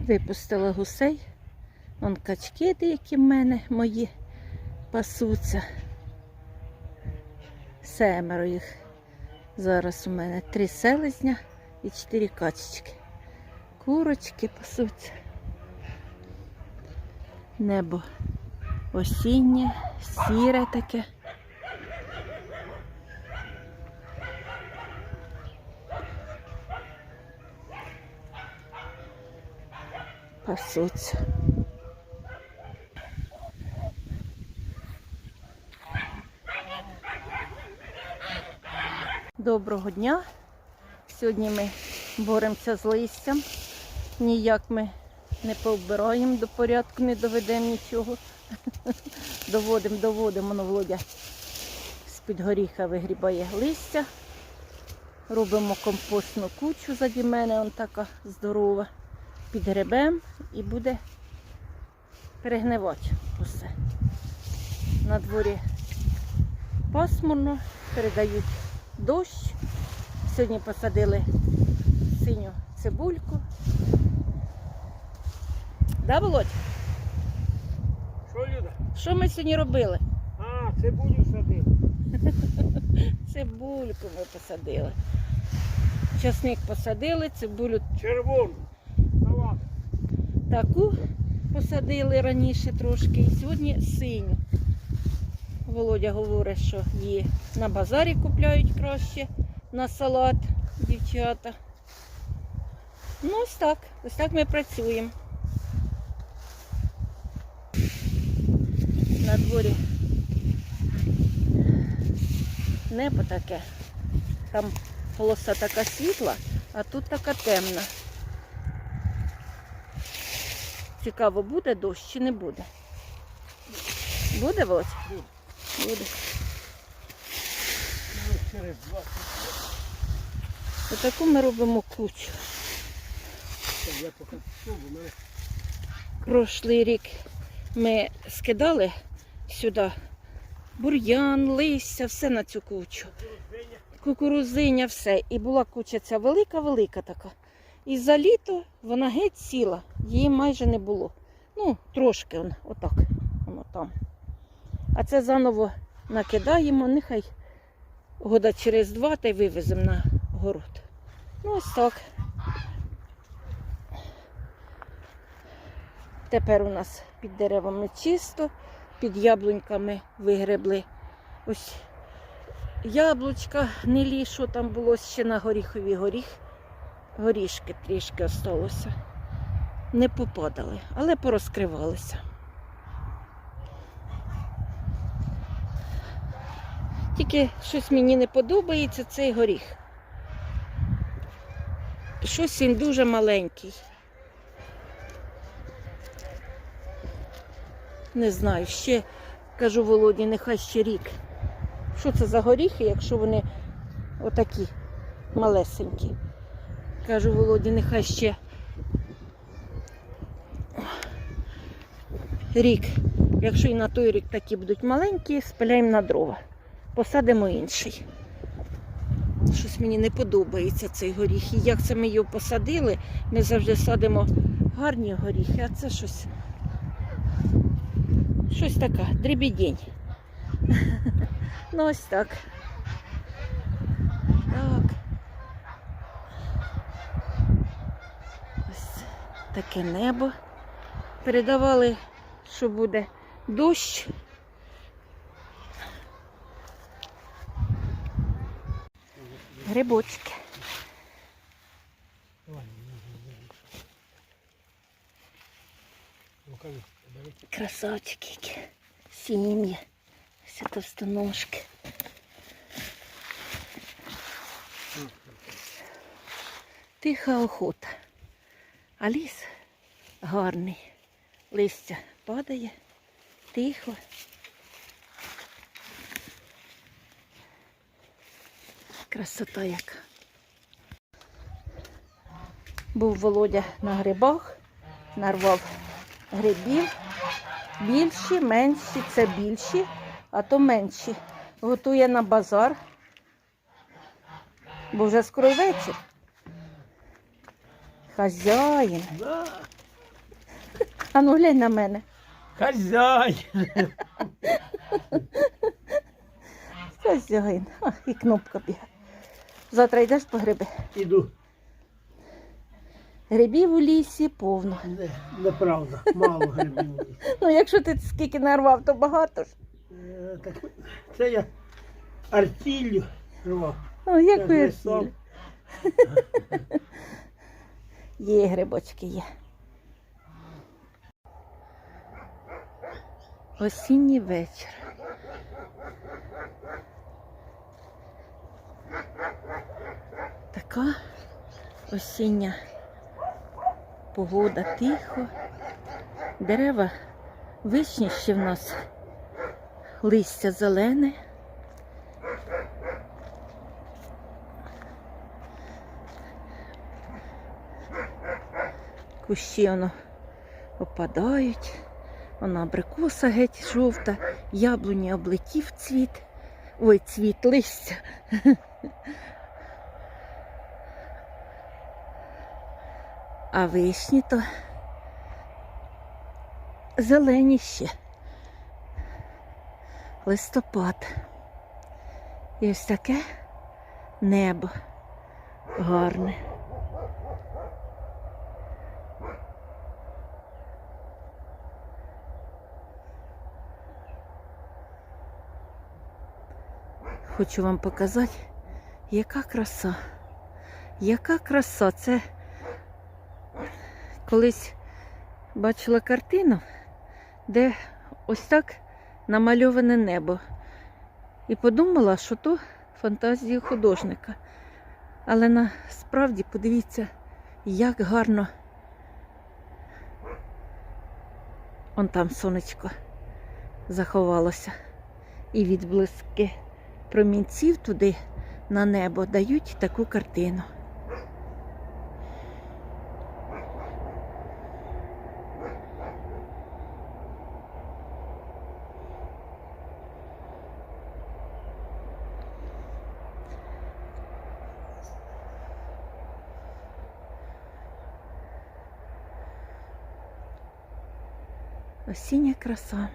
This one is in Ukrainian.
Випустила гусей. Вон качки деякі в мене мої пасуться. Семеро їх. Зараз у мене три селезня і чотири качечки. Курочки пасуться. Небо осіннє, сіре таке. Пасуться. Доброго дня. Сьогодні ми боремося з листям. Ніяк ми не повбираємо до порядку, не доведемо нічого. Доводимо, доводимо, воно Володя з-під горіха вигрібає листя. Робимо компостну кучу заді мене, он така здорова. Підгребем і буде перегнивати усе. На дворі пасмурно, передають дощ. Сьогодні посадили синю цибульку. Да, Володь? Що, Люда? Що ми сьогодні робили? А, цибулю садив. Цибульку ми посадили. Часник посадили, цибулю Червону. Таку посадили раніше трошки. І сьогодні синю. Володя говорить, що її на базарі купляють краще на салат, дівчата. Ну, ось так. Ось так ми працюємо. На дворі небо таке. Там полоса така світла, а тут така темна. Цікаво, буде дощ чи не буде? Буде, Володь? Буде. Буде. Отаку ми робимо кучу. Я Прошлий рік ми скидали сюди бур'ян, листя, все на цю кучу. Кукурузиня, все. І була куча ця велика-велика така. І за літо вона геть сіла, її майже не було. Ну, трошки он, отак, воно там. А це заново накидаємо, нехай года через два та й вивеземо на город. Ну, ось так. Тепер у нас під деревами чисто, під яблуньками вигребли ось яблучка гнилі, що там було ще на горіхові горіх. Горішки трішки осталося. Не попадали, але порозкривалися. Тільки щось мені не подобається цей горіх. Щось він дуже маленький. Не знаю, ще кажу Володі, нехай ще рік. Що це за горіхи, якщо вони отакі малесенькі. Кажу Володі, нехай ще рік. Якщо і на той рік такі будуть маленькі, спиляємо на дрова. Посадимо інший. Щось мені не подобається цей горіх. І як це ми його посадили, ми завжди садимо гарні горіхи, а це щось. Щось таке, дребідень. Ну ось. Так. Ось таке небо. Передавали, що буде дощ. Грибочки. Красавчики. Сім'ї. Всі товстоножки. Тиха охота. А ліс гарний. Листя падає. Тихо. Красота яка. Був Володя на грибах, нарвав грибів. Більші, менші, це більші, а то менші. Готує на базар. Бо вже скоро вечір. Хазяїн. Да. А ну глянь на мене. Хазяїн. А, і кнопка бігає. Завтра йдеш по гриби. Іду. Грибів у лісі повно. Не, неправда, мало грибів. Ну, якщо ти скільки нарвав, то багато ж. Е, так, Це я артіллю рвав. Ну, як Це ви ж сам. Є грибочки, є. Осінній вечір. Така осіння погода тихо. Дерева вишні ще в нас листя зелене. Кущі воно опадають, вона абрикоса геть жовта, яблуні облетів цвіт, ой, цвіт листя. А вишні то зелені ще. Листопад. І ось таке небо гарне. Хочу вам показати, яка краса. Яка краса. Це колись бачила картину, де ось так намальоване небо. І подумала, що то фантазія художника. Але насправді подивіться, як гарно. Он там сонечко заховалося. І відблиски промінців туди на небо дають таку картину. Осіння краса.